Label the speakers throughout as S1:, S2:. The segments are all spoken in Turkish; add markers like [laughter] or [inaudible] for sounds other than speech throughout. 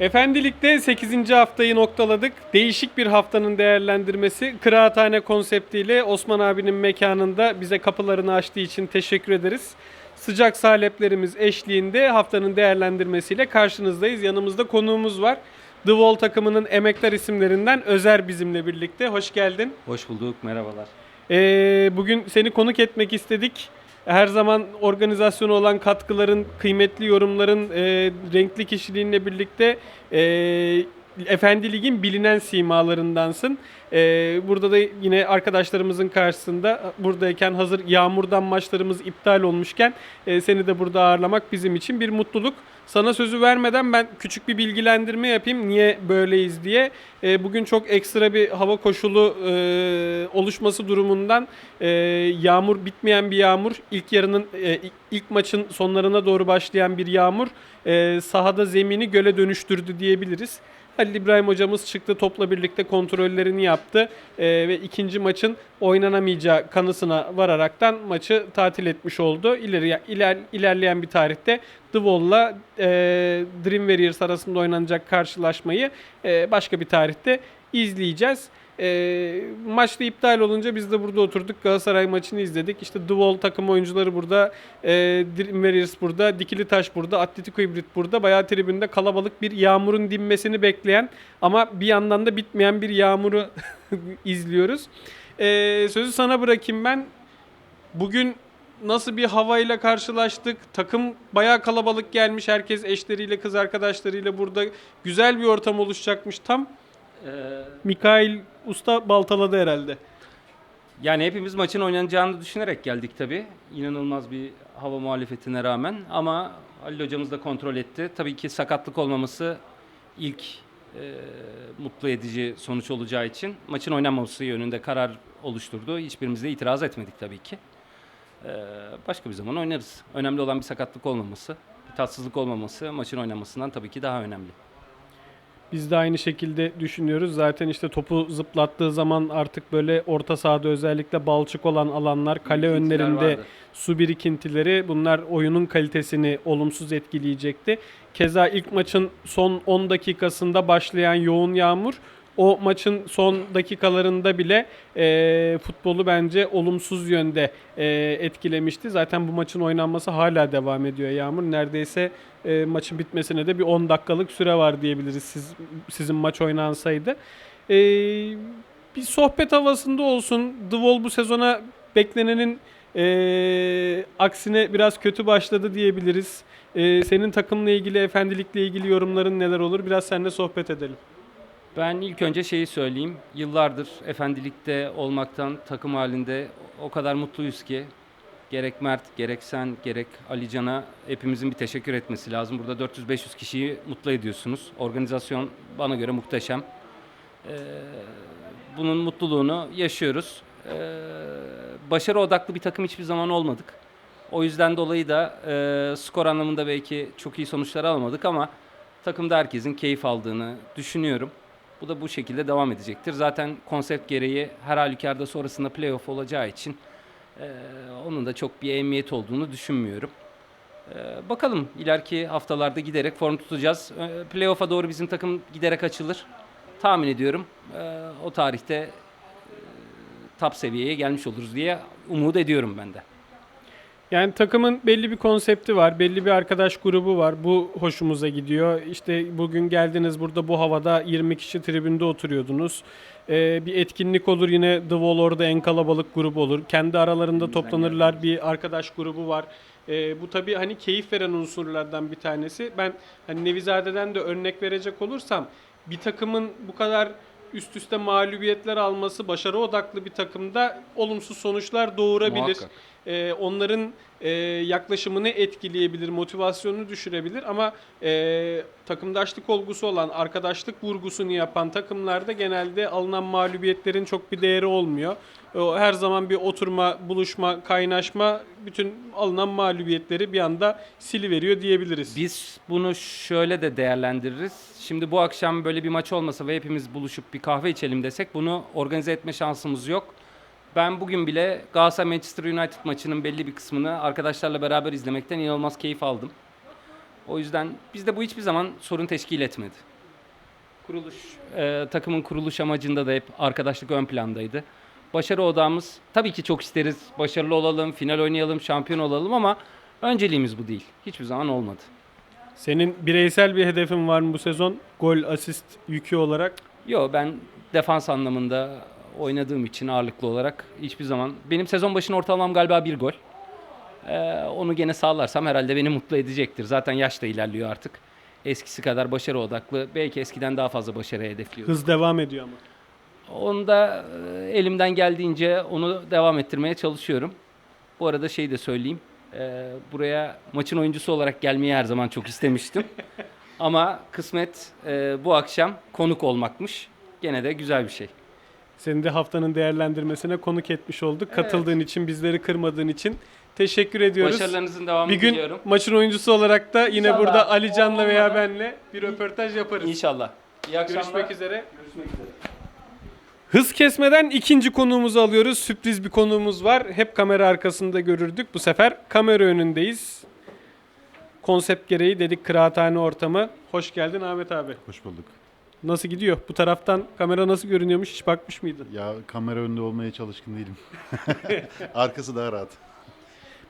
S1: Efendilik'te 8. haftayı noktaladık. Değişik bir haftanın değerlendirmesi. Kıraathane konseptiyle Osman abinin mekanında bize kapılarını açtığı için teşekkür ederiz. Sıcak saleplerimiz eşliğinde haftanın değerlendirmesiyle karşınızdayız. Yanımızda konuğumuz var. The Wall takımının emektar isimlerinden Özer bizimle birlikte. Hoş geldin.
S2: Hoş bulduk, merhabalar.
S1: Ee, bugün seni konuk etmek istedik. Her zaman organizasyona olan katkıların, kıymetli yorumların, e, renkli kişiliğinle birlikte e, Efendi Lig'in bilinen simalarındansın. E, burada da yine arkadaşlarımızın karşısında buradayken hazır yağmurdan maçlarımız iptal olmuşken e, seni de burada ağırlamak bizim için bir mutluluk. Sana sözü vermeden ben küçük bir bilgilendirme yapayım niye böyleyiz diye. E, bugün çok ekstra bir hava koşulu e, oluşması durumundan e, yağmur bitmeyen bir yağmur ilk yarının e, ilk maçın sonlarına doğru başlayan bir yağmur e, sahada zemini göle dönüştürdü diyebiliriz. Halil İbrahim hocamız çıktı topla birlikte kontrollerini yaptı e, ve ikinci maçın oynanamayacağı kanısına vararaktan maçı tatil etmiş oldu. İleri, iler, ilerleyen bir tarihte The Wall'la e, Dream Warriors arasında oynanacak karşılaşmayı e, başka bir tarihte izleyeceğiz. E, maçta iptal olunca biz de burada oturduk Galatasaray maçını izledik. İşte Wall takım oyuncuları burada, e, Dream Warriors burada, Dikili Taş burada, Atletico Hibrit burada. Bayağı tribünde kalabalık bir yağmurun dinmesini bekleyen ama bir yandan da bitmeyen bir yağmuru [laughs] izliyoruz. E, sözü sana bırakayım ben. Bugün nasıl bir havayla karşılaştık? Takım bayağı kalabalık gelmiş. Herkes eşleriyle, kız arkadaşlarıyla burada güzel bir ortam oluşacakmış. Tam
S2: Ee,
S1: Mikail Usta baltaladı herhalde.
S2: yani hepimiz maçın oynanacağını düşünerek geldik tabii. İnanılmaz bir hava muhalefetine rağmen ama Halil hocamız da kontrol etti. Tabii ki sakatlık olmaması ilk e, mutlu edici sonuç olacağı için maçın oynanmaması yönünde karar oluşturdu. Hiçbirimiz de itiraz etmedik tabii ki. Ee, başka bir zaman oynarız. Önemli olan bir sakatlık olmaması, bir tatsızlık olmaması maçın oynanmasından tabii ki daha önemli.
S1: Biz de aynı şekilde düşünüyoruz. Zaten işte topu zıplattığı zaman artık böyle orta sahada özellikle balçık olan alanlar, kale önlerinde
S2: vardı.
S1: su birikintileri bunlar oyunun kalitesini olumsuz etkileyecekti. Keza ilk maçın son 10 dakikasında başlayan yoğun yağmur o maçın son dakikalarında bile e, futbolu bence olumsuz yönde e, etkilemişti. Zaten bu maçın oynanması hala devam ediyor Yağmur. Neredeyse e, maçın bitmesine de bir 10 dakikalık süre var diyebiliriz siz, sizin maç oynansaydı. E, bir sohbet havasında olsun. The Wall bu sezona beklenenin e, aksine biraz kötü başladı diyebiliriz. E, senin takımla ilgili, efendilikle ilgili yorumların neler olur? Biraz seninle sohbet edelim.
S2: Ben ilk önce şeyi söyleyeyim. Yıllardır efendilikte olmaktan takım halinde o kadar mutluyuz ki gerek Mert, gerek sen, gerek Ali Can'a hepimizin bir teşekkür etmesi lazım. Burada 400-500 kişiyi mutlu ediyorsunuz. Organizasyon bana göre muhteşem. Ee, bunun mutluluğunu yaşıyoruz. Ee, başarı odaklı bir takım hiçbir zaman olmadık. O yüzden dolayı da e, skor anlamında belki çok iyi sonuçlar alamadık ama takımda herkesin keyif aldığını düşünüyorum. Bu da bu şekilde devam edecektir. Zaten konsept gereği her halükarda sonrasında playoff olacağı için e, onun da çok bir ehemmiyeti olduğunu düşünmüyorum. E, bakalım ileriki haftalarda giderek form tutacağız. E, playoff'a doğru bizim takım giderek açılır. Tahmin ediyorum e, o tarihte e, top seviyeye gelmiş oluruz diye umut ediyorum ben de.
S1: Yani takımın belli bir konsepti var, belli bir arkadaş grubu var. Bu hoşumuza gidiyor. İşte bugün geldiniz burada bu havada 20 kişi tribünde oturuyordunuz. Ee, bir etkinlik olur yine The Wall orada en kalabalık grup olur. Kendi aralarında toplanırlar. Bir arkadaş grubu var. Ee, bu tabii hani keyif veren unsurlardan bir tanesi. Ben hani Nevizade'den de örnek verecek olursam bir takımın bu kadar üst üste mağlubiyetler alması başarı odaklı bir takımda olumsuz sonuçlar doğurabilir.
S2: Muhakkak.
S1: Ee, onların e, yaklaşımını etkileyebilir, motivasyonunu düşürebilir ama e, takımdaşlık olgusu olan, arkadaşlık vurgusunu yapan takımlarda genelde alınan mağlubiyetlerin çok bir değeri olmuyor. O her zaman bir oturma, buluşma, kaynaşma bütün alınan mağlubiyetleri bir anda siliveriyor diyebiliriz.
S2: Biz bunu şöyle de değerlendiririz. Şimdi bu akşam böyle bir maç olmasa ve hepimiz buluşup bir kahve içelim desek bunu organize etme şansımız yok. Ben bugün bile Galatasaray Manchester United maçının belli bir kısmını arkadaşlarla beraber izlemekten inanılmaz keyif aldım. O yüzden bizde bu hiçbir zaman sorun teşkil etmedi. Kuruluş, e, takımın kuruluş amacında da hep arkadaşlık ön plandaydı. Başarı odağımız tabii ki çok isteriz. Başarılı olalım, final oynayalım, şampiyon olalım ama önceliğimiz bu değil. Hiçbir zaman olmadı.
S1: Senin bireysel bir hedefin var mı bu sezon? Gol, asist yükü olarak.
S2: Yo ben defans anlamında oynadığım için ağırlıklı olarak hiçbir zaman benim sezon başına ortalamam galiba bir gol. Ee, onu gene sağlarsam herhalde beni mutlu edecektir. Zaten yaş da ilerliyor artık. Eskisi kadar başarı odaklı. Belki eskiden daha fazla başarı hedefliyorum.
S1: Hız devam ediyor ama.
S2: Onu da e, elimden geldiğince onu devam ettirmeye çalışıyorum. Bu arada şey de söyleyeyim. e, buraya maçın oyuncusu olarak gelmeyi her zaman çok istemiştim. [laughs] Ama kısmet e, bu akşam konuk olmakmış. Gene de güzel bir şey.
S1: Seni de haftanın değerlendirmesine konuk etmiş olduk. Katıldığın için, bizleri kırmadığın için teşekkür ediyoruz.
S2: Başarılarınızın devamını
S1: Bir gün
S2: diliyorum.
S1: maçın oyuncusu olarak da yine
S2: İnşallah.
S1: burada Ali Can'la veya benle bir röportaj yaparız.
S2: İnşallah. İyi akşamlar.
S1: Görüşmek üzere.
S2: Görüşmek üzere.
S1: Hız kesmeden ikinci konuğumuzu alıyoruz. Sürpriz bir konuğumuz var. Hep kamera arkasında görürdük. Bu sefer kamera önündeyiz. Konsept gereği dedik kıraathane ortamı. Hoş geldin Ahmet abi.
S3: Hoş bulduk.
S1: Nasıl gidiyor? Bu taraftan kamera nasıl görünüyormuş hiç bakmış mıydın?
S3: Ya kamera önünde olmaya çalışkın değilim. [laughs] Arkası daha rahat.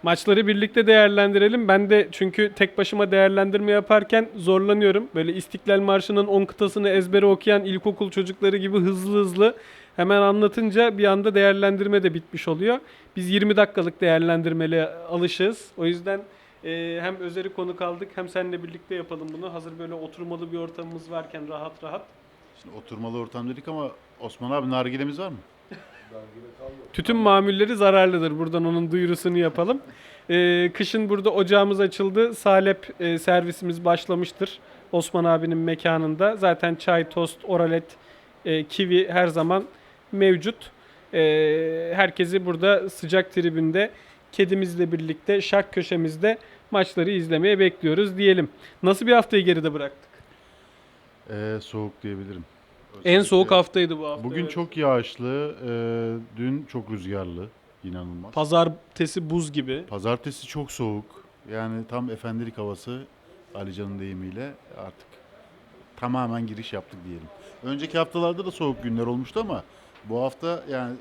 S1: Maçları birlikte değerlendirelim. Ben de çünkü tek başıma değerlendirme yaparken zorlanıyorum. Böyle İstiklal Marşı'nın 10 kıtasını ezbere okuyan ilkokul çocukları gibi hızlı hızlı hemen anlatınca bir anda değerlendirme de bitmiş oluyor. Biz 20 dakikalık değerlendirmeli alışığız. O yüzden e, hem Özer'i konuk aldık hem seninle birlikte yapalım bunu. Hazır böyle oturmalı bir ortamımız varken rahat rahat.
S3: Şimdi oturmalı ortam dedik ama Osman abi nargilemiz var mı?
S1: Tütün mamulleri zararlıdır. Buradan onun duyurusunu yapalım. Ee, kışın burada ocağımız açıldı. Salep e, servisimiz başlamıştır. Osman abinin mekanında. Zaten çay, tost, oralet, e, kivi her zaman mevcut. E, herkesi burada sıcak tribünde kedimizle birlikte şark köşemizde maçları izlemeye bekliyoruz diyelim. Nasıl bir haftayı geride bıraktık?
S3: Ee, soğuk diyebilirim.
S1: En soğuk haftaydı bu hafta.
S3: Bugün
S1: evet.
S3: çok yağışlı, e, dün çok rüzgarlı. İnanılmaz.
S1: Pazartesi buz gibi.
S3: Pazartesi çok soğuk. Yani tam efendilik havası Alican'ın deyimiyle artık tamamen giriş yaptık diyelim. Önceki haftalarda da soğuk günler olmuştu ama bu hafta yani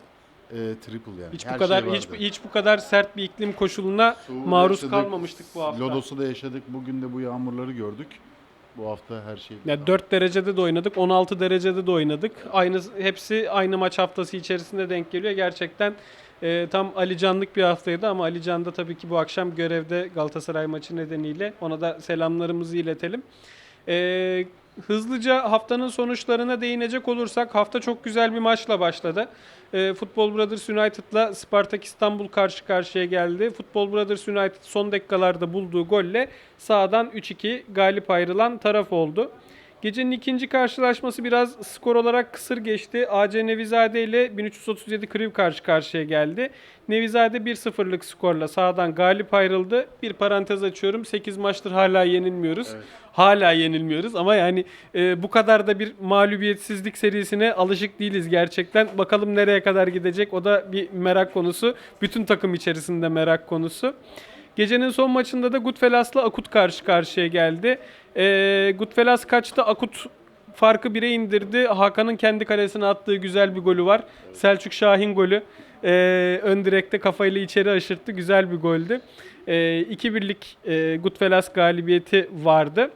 S3: e, triple yani.
S1: Hiç
S3: Her
S1: bu kadar
S3: şey
S1: hiç
S3: vardı.
S1: hiç bu kadar sert bir iklim koşuluna
S3: Soğuğu
S1: maruz
S3: yaşadık,
S1: kalmamıştık bu hafta.
S3: Lodos'u da yaşadık. Bugün de bu yağmurları gördük. Bu hafta her şey.
S1: Ya 4 derecede de oynadık, 16 derecede de oynadık. Aynı hepsi aynı maç haftası içerisinde denk geliyor. Gerçekten e, tam Ali Canlık bir haftaydı ama Ali Can da tabii ki bu akşam görevde Galatasaray maçı nedeniyle ona da selamlarımızı iletelim. E, hızlıca haftanın sonuçlarına değinecek olursak hafta çok güzel bir maçla başladı. E, Football Brothers United'la Spartak İstanbul karşı karşıya geldi. Football Brothers United son dakikalarda bulduğu golle sağdan 3-2 galip ayrılan taraf oldu. Gecenin ikinci karşılaşması biraz skor olarak kısır geçti. AC Nevizade ile 1337 Kriv karşı karşıya geldi. Nevizade 1-0'lık skorla sağdan galip ayrıldı. Bir parantez açıyorum. 8 maçtır hala yenilmiyoruz. Hala yenilmiyoruz ama yani e, bu kadar da bir mağlubiyetsizlik serisine alışık değiliz gerçekten. Bakalım nereye kadar gidecek o da bir merak konusu. Bütün takım içerisinde merak konusu. Gecenin son maçında da Goodfellas'la Akut karşı karşıya geldi. Ee, Goodfellas kaçtı. Akut farkı 1'e indirdi. Hakan'ın kendi kalesine attığı güzel bir golü var. Selçuk Şahin golü. Ee, ön direkte kafayla içeri aşırttı. Güzel bir goldü. Ee, 2-1'lik e, Goodfellas galibiyeti vardı.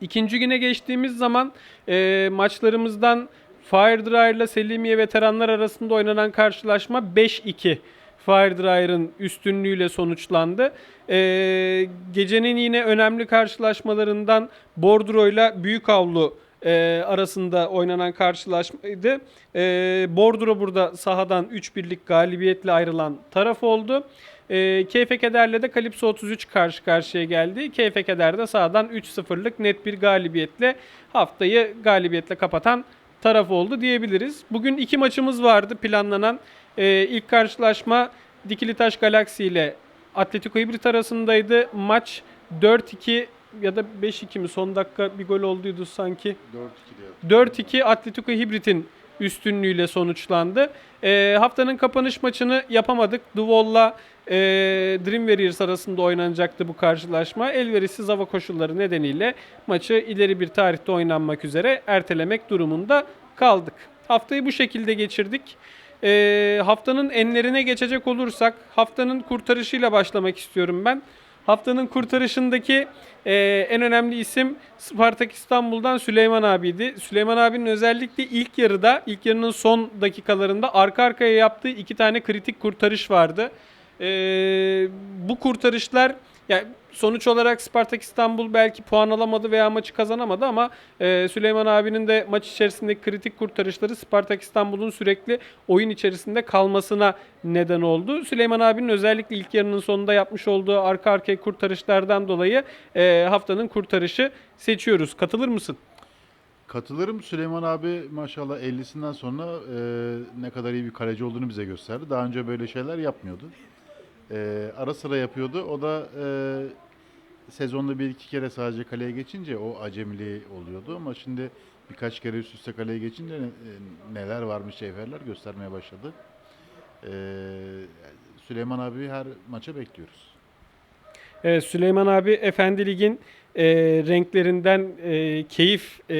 S1: İkinci güne geçtiğimiz zaman e, maçlarımızdan Firedryer ile Selimiye veteranlar arasında oynanan karşılaşma 5-2. Firedryer'ın üstünlüğüyle sonuçlandı. E, gecenin yine önemli karşılaşmalarından Bordro ile Büyük Avlu e, arasında oynanan karşılaşmaydı. E, Bordro burada sahadan 3-1'lik galibiyetle ayrılan taraf oldu. E, Keyfe Keder'le de Kalipso 33 karşı karşıya geldi. Keyfe Keder de sahadan 3-0'lık net bir galibiyetle haftayı galibiyetle kapatan taraf oldu diyebiliriz. Bugün iki maçımız vardı planlanan. E, ilk karşılaşma Dikilitaş Galaxy ile Atletico Hibrit arasındaydı. Maç 4-2 ya da 5-2 mi son dakika bir gol olduydu sanki.
S3: 4-2 diyor.
S1: 4-2 Atletico Hibrit'in üstünlüğüyle sonuçlandı. E, haftanın kapanış maçını yapamadık. Duvol'la e, Dream Warriors arasında oynanacaktı bu karşılaşma. Elverişsiz hava koşulları nedeniyle maçı ileri bir tarihte oynanmak üzere ertelemek durumunda kaldık. Haftayı bu şekilde geçirdik. E, haftanın enlerine geçecek olursak haftanın kurtarışıyla başlamak istiyorum ben. Haftanın kurtarışındaki e, en önemli isim Spartak İstanbul'dan Süleyman abiydi. Süleyman abinin özellikle ilk yarıda, ilk yarının son dakikalarında arka arkaya yaptığı iki tane kritik kurtarış vardı. E, bu kurtarışlar yani sonuç olarak Spartak İstanbul belki puan alamadı veya maçı kazanamadı ama e, Süleyman abinin de maç içerisindeki kritik kurtarışları Spartak İstanbul'un sürekli oyun içerisinde kalmasına neden oldu. Süleyman abinin özellikle ilk yarının sonunda yapmış olduğu arka arkaya kurtarışlardan dolayı e, haftanın kurtarışı seçiyoruz. Katılır mısın?
S3: Katılırım. Süleyman abi maşallah 50'sinden sonra e, ne kadar iyi bir kaleci olduğunu bize gösterdi. Daha önce böyle şeyler yapmıyordu. E, ara sıra yapıyordu. O da e, sezonda bir iki kere sadece kaleye geçince o acemiliği oluyordu. Ama şimdi birkaç kere üst üste kaleye geçince e, neler varmış cevherler göstermeye başladı. E, Süleyman abi her maça bekliyoruz.
S1: Evet, Süleyman abi Efendi Lig'in e, renklerinden e, keyif e,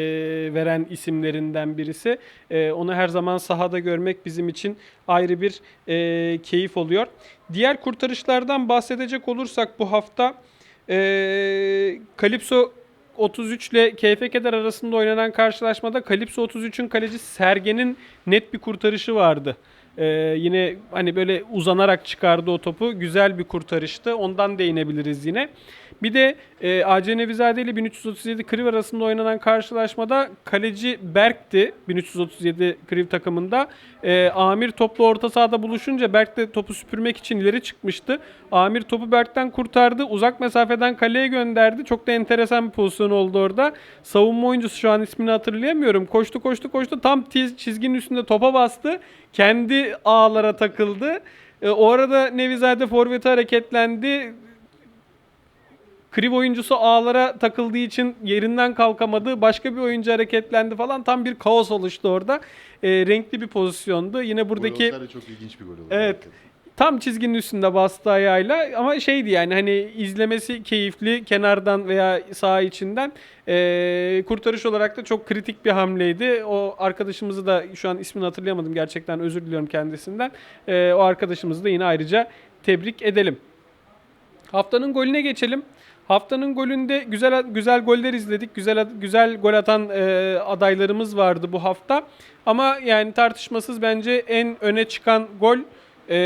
S1: veren isimlerinden birisi. E, onu her zaman sahada görmek bizim için ayrı bir e, keyif oluyor. Diğer kurtarışlardan bahsedecek olursak bu hafta e, Kalipso 33 ile Keyfe Keder arasında oynanan karşılaşmada Kalipso 33'ün kalecisi Sergen'in net bir kurtarışı vardı. Ee, yine hani böyle uzanarak çıkardı o topu. Güzel bir kurtarıştı. Ondan değinebiliriz yine. Bir de e, AC Nevizade ile 1337 Kriv arasında oynanan karşılaşmada kaleci Berk'ti 1337 Kriv takımında. E, Amir toplu orta sahada buluşunca Berk de topu süpürmek için ileri çıkmıştı. Amir topu Berk'ten kurtardı. Uzak mesafeden kaleye gönderdi. Çok da enteresan bir pozisyon oldu orada. Savunma oyuncusu şu an ismini hatırlayamıyorum. Koştu koştu koştu. Tam tiz, çizginin üstünde topa bastı. Kendi ağlara takıldı. E, o arada Nevizade forveti hareketlendi. Kriv oyuncusu ağlara takıldığı için yerinden kalkamadı. Başka bir oyuncu hareketlendi falan. Tam bir kaos oluştu orada. E, renkli bir pozisyondu. Yine buradaki...
S3: Gol çok ilginç bir gol olurdu.
S1: Evet. Tam çizginin üstünde bastı ayağıyla ama şeydi yani hani izlemesi keyifli kenardan veya sağ içinden Ee, kurtarış olarak da çok kritik bir hamleydi. O arkadaşımızı da şu an ismini hatırlayamadım gerçekten özür diliyorum kendisinden. Ee, o arkadaşımızı da yine ayrıca tebrik edelim. Haftanın golüne geçelim. Haftanın golünde güzel güzel goller izledik. Güzel güzel gol atan e, adaylarımız vardı bu hafta. Ama yani tartışmasız bence en öne çıkan gol e,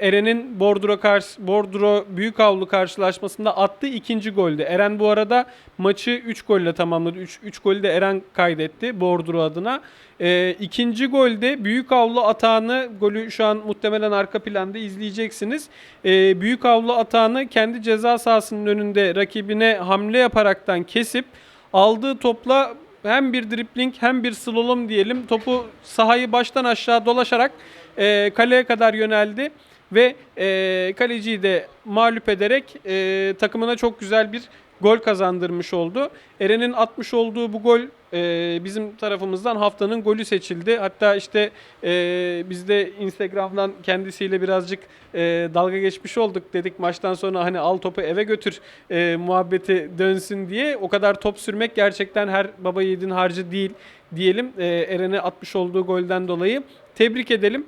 S1: Eren'in Bordro karşı Bordro büyük avlu karşılaşmasında attığı ikinci goldü. Eren bu arada maçı 3 golle tamamladı. 3 3 golü de Eren kaydetti Bordro adına. E, ikinci golde büyük avlu atağını golü şu an muhtemelen arka planda izleyeceksiniz. E, büyük avlu atağını kendi ceza sahasının önünde rakibine hamle yaparaktan kesip aldığı topla hem bir dripling hem bir slalom diyelim topu sahayı baştan aşağı dolaşarak e, kaleye kadar yöneldi ve e, kaleciyi de mağlup ederek e, takımına çok güzel bir gol kazandırmış oldu. Eren'in atmış olduğu bu gol e, bizim tarafımızdan haftanın golü seçildi. Hatta işte e, biz de Instagram'dan kendisiyle birazcık e, dalga geçmiş olduk. Dedik maçtan sonra hani al topu eve götür e, muhabbeti dönsün diye. O kadar top sürmek gerçekten her baba yiğidin harcı değil diyelim. E, Eren'e atmış olduğu golden dolayı. Tebrik edelim.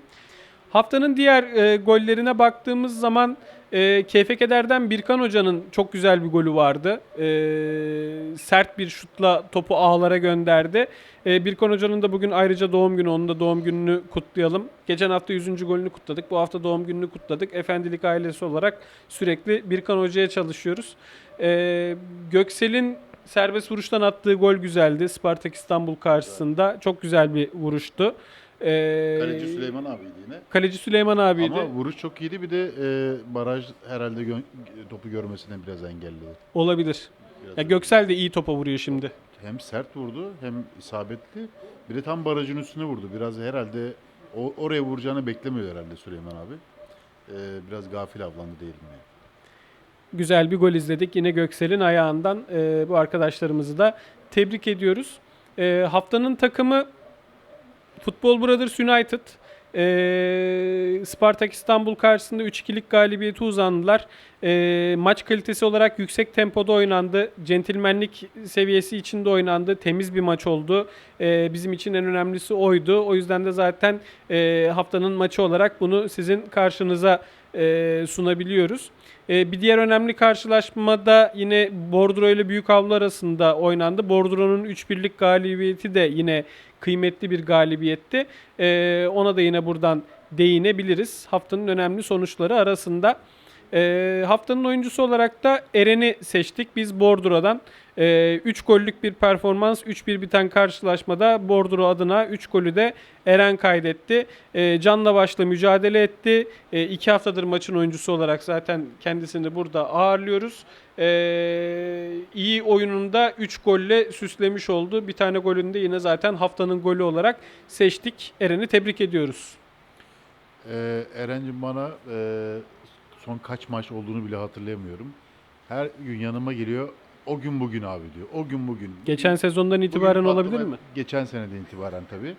S1: Haftanın diğer e, gollerine baktığımız zaman e, Keyfe Keder'den Birkan Hoca'nın çok güzel bir golü vardı. E, sert bir şutla topu ağlara gönderdi. E, Birkan Hoca'nın da bugün ayrıca doğum günü. Onun da doğum gününü kutlayalım. Geçen hafta 100. golünü kutladık. Bu hafta doğum gününü kutladık. Efendilik ailesi olarak sürekli Birkan Hoca'ya çalışıyoruz. E, Göksel'in serbest vuruştan attığı gol güzeldi. Spartak İstanbul karşısında. Çok güzel bir vuruştu. E,
S3: Kaleci Süleyman abiydi yine.
S1: Kaleci Süleyman abiydi.
S3: Ama vuruş çok iyiydi. Bir de e, baraj herhalde gö- topu görmesine biraz engelledi.
S1: Olabilir.
S3: Biraz
S1: Ya. Göksel de iyi topa vuruyor şimdi.
S3: hem sert vurdu hem isabetli. Bir de tam barajın üstüne vurdu. Biraz herhalde o, oraya vuracağını beklemiyor herhalde Süleyman abi. E, biraz gafil avlandı diyelim yani.
S1: Güzel bir gol izledik. Yine Göksel'in ayağından e, bu arkadaşlarımızı da tebrik ediyoruz. E, haftanın takımı Futbol Brothers United e, Spartak İstanbul karşısında 3-2'lik galibiyeti uzandılar. E, maç kalitesi olarak yüksek tempoda oynandı. Centilmenlik seviyesi içinde oynandı. Temiz bir maç oldu. E, bizim için en önemlisi oydu. O yüzden de zaten e, haftanın maçı olarak bunu sizin karşınıza e, sunabiliyoruz. E, bir diğer önemli karşılaşmada yine Bordro ile Büyük Avlu arasında oynandı. Bordro'nun 3-1'lik galibiyeti de yine kıymetli bir galibiyetti. E, ona da yine buradan değinebiliriz. Haftanın önemli sonuçları arasında. E, haftanın oyuncusu olarak da Eren'i seçtik. Biz Bordro'dan 3 gollük bir performans, 3-1 biten karşılaşmada Bordro adına 3 golü de Eren kaydetti. E, canla başla mücadele etti. 2 haftadır maçın oyuncusu olarak zaten kendisini burada ağırlıyoruz. E, iyi oyununda 3 golle süslemiş oldu. Bir tane golünü de yine zaten haftanın golü olarak seçtik. Eren'i tebrik ediyoruz.
S3: Ee, Eren'cim bana e, son kaç maç olduğunu bile hatırlayamıyorum. Her gün yanıma geliyor. O gün bugün abi diyor. O gün bugün.
S1: Geçen sezondan itibaren
S3: Bugün
S1: olabilir mi?
S3: Geçen seneden itibaren tabii.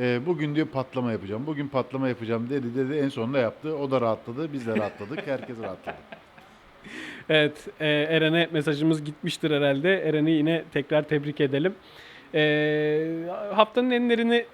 S3: Ee, bugün diyor patlama yapacağım. Bugün patlama yapacağım dedi dedi. En sonunda yaptı. O da rahatladı. Biz de rahatladık. Herkes rahatladı. [laughs]
S1: Evet, e, Eren'e mesajımız gitmiştir herhalde. Eren'i yine tekrar tebrik edelim. E, haftanın enlerini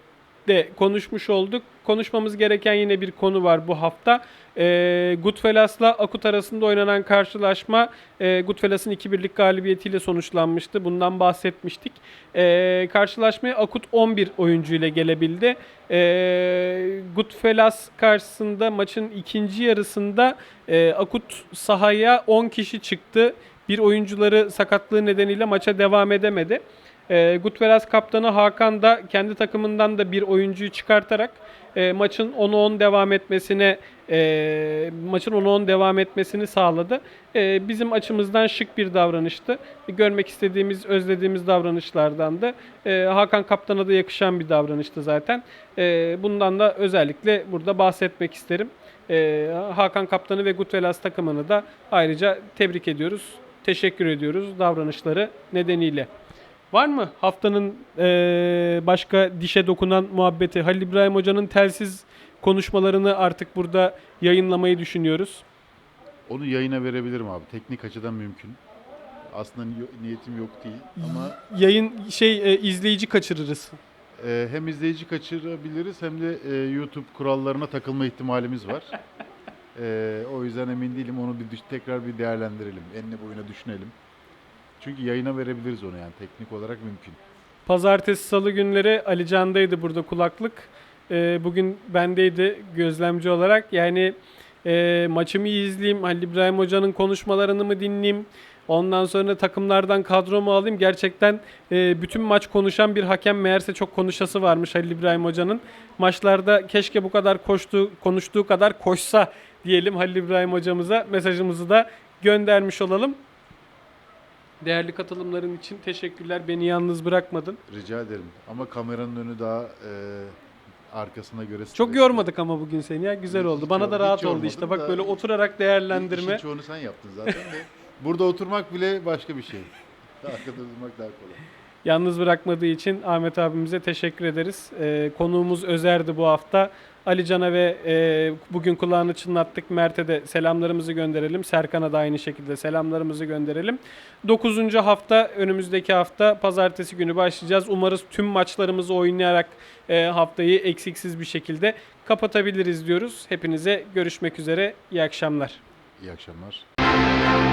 S1: de konuşmuş olduk. Konuşmamız gereken yine bir konu var bu hafta. E, Goodfellas'la Akut arasında oynanan karşılaşma e, Goodfellas'ın 2-1'lik galibiyetiyle sonuçlanmıştı. Bundan bahsetmiştik. E, karşılaşmaya Akut 11 oyuncu ile gelebildi. E, Goodfellas karşısında maçın ikinci yarısında e, Akut sahaya 10 kişi çıktı. Bir oyuncuları sakatlığı nedeniyle maça devam edemedi. E, Goodfellas kaptanı Hakan da kendi takımından da bir oyuncuyu çıkartarak e, maçın 10'a 10 devam etmesine e, maçın 10'a 10 devam etmesini sağladı. E, bizim açımızdan şık bir davranıştı. Görmek istediğimiz, özlediğimiz davranışlardan da e, Hakan kaptana da yakışan bir davranıştı zaten. E, bundan da özellikle burada bahsetmek isterim. E, Hakan kaptanı ve Gutvelas takımını da ayrıca tebrik ediyoruz. Teşekkür ediyoruz davranışları nedeniyle. Var mı haftanın eee, başka dişe dokunan muhabbeti? Halil İbrahim Hoca'nın telsiz konuşmalarını artık burada yayınlamayı düşünüyoruz.
S3: Onu yayına verebilirim abi. Teknik açıdan mümkün. Aslında ni- niyetim yok değil ama
S1: Yayın şey e, izleyici kaçırırız.
S3: e, hem izleyici kaçırabiliriz hem de e, YouTube kurallarına takılma ihtimalimiz var. [laughs] E, o yüzden emin değilim. Onu bir düş- tekrar bir değerlendirelim. Enine boyuna düşünelim. Çünkü yayına verebiliriz onu yani teknik olarak mümkün.
S1: Pazartesi, salı günleri Ali Can'daydı burada kulaklık. Ee, bugün bendeydi gözlemci olarak. Yani e, maçımı izleyeyim, Halil İbrahim Hoca'nın konuşmalarını mı dinleyeyim? Ondan sonra takımlardan kadromu alayım. Gerçekten e, bütün maç konuşan bir hakem meğerse çok konuşası varmış Halil İbrahim Hoca'nın. Maçlarda keşke bu kadar koştuğu, konuştuğu kadar koşsa diyelim Halil İbrahim Hocamıza mesajımızı da göndermiş olalım. Değerli katılımların için teşekkürler. Beni yalnız bırakmadın.
S3: Rica ederim. Ama kameranın önü daha e, arkasına göre
S1: Çok
S3: stresli.
S1: yormadık ama bugün seni ya. Güzel
S3: Hiç
S1: oldu. Bana da rahat
S3: hiç
S1: oldu
S3: yormadım
S1: işte. Bak
S3: da-
S1: böyle oturarak değerlendirme.
S3: İşin çoğunu sen yaptın zaten de. Burada oturmak bile başka bir şey. [laughs] Arkada durmak daha kolay.
S1: Yalnız bırakmadığı için Ahmet abimize teşekkür ederiz. Ee, konuğumuz Özer'di bu hafta. Ali Can'a ve e, bugün kulağını çınlattık Mert'e de selamlarımızı gönderelim. Serkan'a da aynı şekilde selamlarımızı gönderelim. 9. hafta önümüzdeki hafta pazartesi günü başlayacağız. Umarız tüm maçlarımızı oynayarak e, haftayı eksiksiz bir şekilde kapatabiliriz diyoruz. Hepinize görüşmek üzere. İyi akşamlar.
S3: İyi akşamlar.